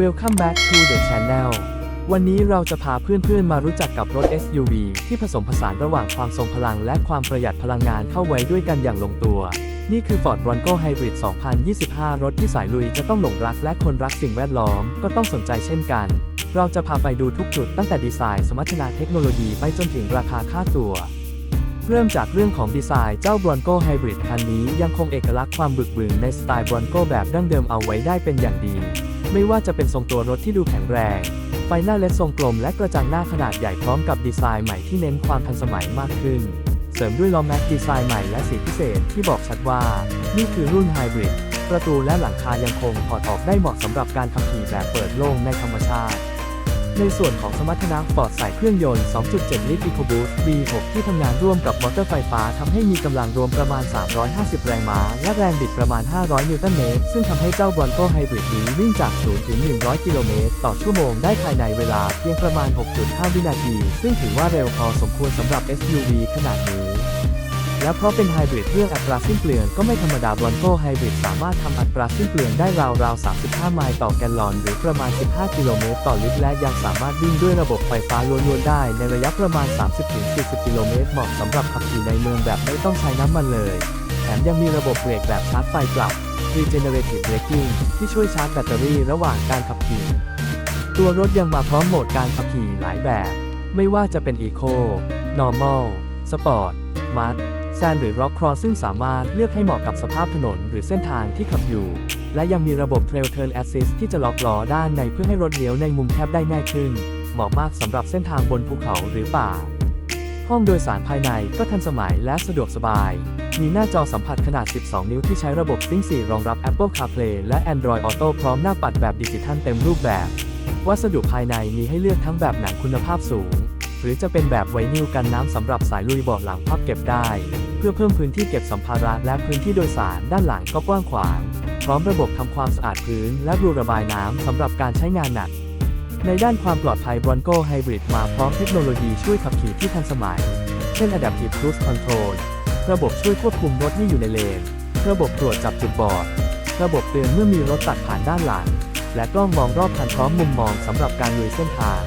Welcome back to the channel วันนี้เราจะพาเพื่อนๆมารู้จักกับรถ SUV ที่ผสมผสานระหว่างความทรงพลังและความประหยัดพลังงานเข้าไว้ด้วยกันอย่างลงตัว นี่คือ Ford Bronco Hybrid 2025 รถที่สายลุยจะต้องหลงรักและคนรักสิ่งแวดล้อมก็ต้องสนใจเช่นกัน เราจะพาไปดูทุกจุดตั้งแต่ดีไซน์สมรรถนะเทคโนโลยีไปจนถึงราคาค่าตัวเริ่มจากเรื่องของดีไซน์เจ้า Bronco Hybrid คันนี้ยังคงเอกลักษณ์ความบึกบึนในสไตล์ Bronco แบบดั้งเดิมเอาไว้ได้เป็นอย่างดี ไม่ว่าจะเป็นทรงตัวรถที่ดูแข็งแรง ไฟหน้าเลดทรงกลมและกระจังหน้าขนาดใหญ่พร้อมกับดีไซน์ใหม่ที่เน้นความทันสมัยมากขึ้น เสริมด้วยล้อแม็กดีไซน์ใหม่และสีพิเศษที่บอกชัดว่า นี่คือรุ่นไฮบริดประตูและหลังคายังคงถอดออกได้เหมาะสำหรับการขับขี่แบบเปิดโล่งในธรรมชาติ ในส่วนของสมรรถนะปลอดใส่เครื่องยนต์ 2.7 ลิตร EcoBoost V6 ที่ทำงานร่วมกับมอเตอร์ไฟฟ้าทำให้มีกำลังรวมประมาณ 350 แรงม้า และแรงบิดประมาณ 500 นิวตันเมตร ซึ่งทำให้เจ้า Bronco Hybrid นี้วิ่งจาก 0 ถึง 100 กิโลเมตร ต่อชั่วโมงได้ภายในเวลาเพียงประมาณ 6.5 วินาที ซึ่งถือว่าเร็วพอสมควรสำหรับ SUV ขนาดนี้ และเพราะเป็นไฮบริดเรื่องอัตราสิ้นเปลืองก็ไม่ธรรมดา Bronco Hybrid สามารถทำอัตราสิ้นเปลืองได้ราวๆ 35 ไมล์ต่อแกลลอน หรือประมาณ 15 กิโลเมตรต่อลิตรและยังสามารถวิ่งด้วยระบบไฟฟ้าล้วนๆ ได้ในระยะประมาณ 30-40 กิโลเมตรเหมาะสำหรับขับขี่ในเมืองแบบไม่ต้องใช้น้ำมันเลย แถมยังมีระบบเบรกแบบชาร์จไฟกลับ Regenerative Braking ที่ช่วยชาร์จแบตเตอรี่ระหว่างการขับขี่ ตัวรถยังมาพร้อมโหมดการขับขี่หลายแบบ ไม่ว่าจะเป็น Eco Normal Sport Mud แซนหรือ Rock Cross ซึ่งสามารถเลือกให้เหมาะกับสภาพถนนหรือเส้นทางที่ขับอยู่ และยังมีระบบ Trail Turn Assist ที่จะล็อกล้อด้านในเพื่อให้รถเลี้ยวในมุมแคบได้ง่ายขึ้น เหมาะมากสำหรับเส้นทางบนภูเขาหรือป่า ห้องโดยสารภายในก็ทันสมัยและสะดวกสบาย มีหน้าจอสัมผัสขนาด 12 นิ้วที่ใช้ระบบ Sync 4 รองรับ Apple CarPlay และ Android Auto พร้อมหน้าปัดแบบดิจิทัลเต็มรูปแบบ วัสดุภายในมีให้เลือกทั้งแบบหนังคุณภาพสูงหรือจะเป็นแบบไวนิลกันน้ำสำหรับสายลุยเบาะหลังพับเก็บได้ พื่อเพิ่มพื้นที่เก็บสัมภาระและพื้นที่โดยสารด้านหลังก็กว้างขวาง พร้อมระบบทำความสะอาดพื้นและรูระบายน้ำสำหรับการใช้งานหนัก ในด้านความปลอดภัย Bronco Hybrid มาพร้อมเทคโนโลยีช่วยขับขี่ที่ทันสมัย เช่น Adaptive Cruise Control ระบบช่วยควบคุมรถให้อยู่ในเลน ระบบตรวจจับจุดบอด ระบบเตือนเมื่อมีรถตัดผ่านด้านหลัง และกล้องมองรอบคันพร้อมมุมมองสำหรับการลุยเส้นทาง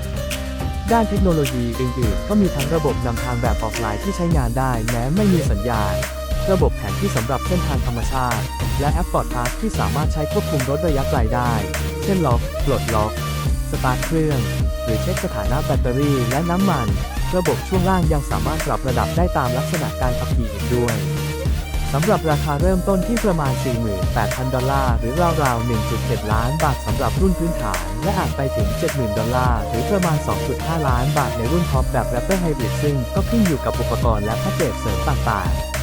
ด้านเทคโนโลยีอื่นๆ ก็มีทั้งระบบนำทางแบบออฟไลน์ที่ใช้งานได้แม้ไม่มีสัญญาณ ระบบแผนที่สำหรับเส้นทางธรรมชาติ และแอปปอร์ตพาสที่สามารถใช้ควบคุมรถระยะไกลได้ เช่นล็อก ปลดล็อก สตาร์ทเครื่อง หรือเช็คสถานะแบตเตอรี่และน้ำมัน ระบบช่วงล่างยังสามารถปรับระดับได้ตามลักษณะการขับขี่อีกด้วย สำหรับราคาเริ่มต้นที่ประมาณ 48,000 ดอลลาร์หรือราวๆ 1.7 ล้านบาทสำหรับรุ่นพื้นฐาน และอาจไปถึง 70,000 ดอลลาร์หรือประมาณ 2.5 ล้านบาทในรุ่นท็อปแบบ Raptor Hybrid ซึ่งก็ขึ้นอยู่กับอุปกรณ์และแพ็กเกจเสริมต่างๆ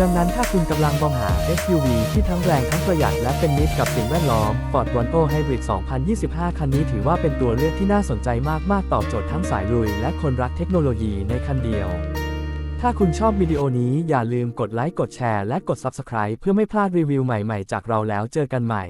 ดังนั้นถ้าคุณกำลังมองหา SUV ที่ทั้งแรงทั้งประหยัดและเป็นมิตรกับสิ่งแวดล้อม Ford Bronco Hybrid 2025 คันนี้ถือว่าเป็นตัวเลือกที่น่าสนใจมาก ๆ ตอบโจทย์ทั้งสายลุย และคนรักเทคโนโลยีในคันเดียว ถ้าคุณชอบวิดีโอนี้อย่าลืมกดไลค์กดแชร์และกด Subscribe เพื่อไม่พลาดรีวิวใหม่ๆ จากเราแล้วเจอกันใหม่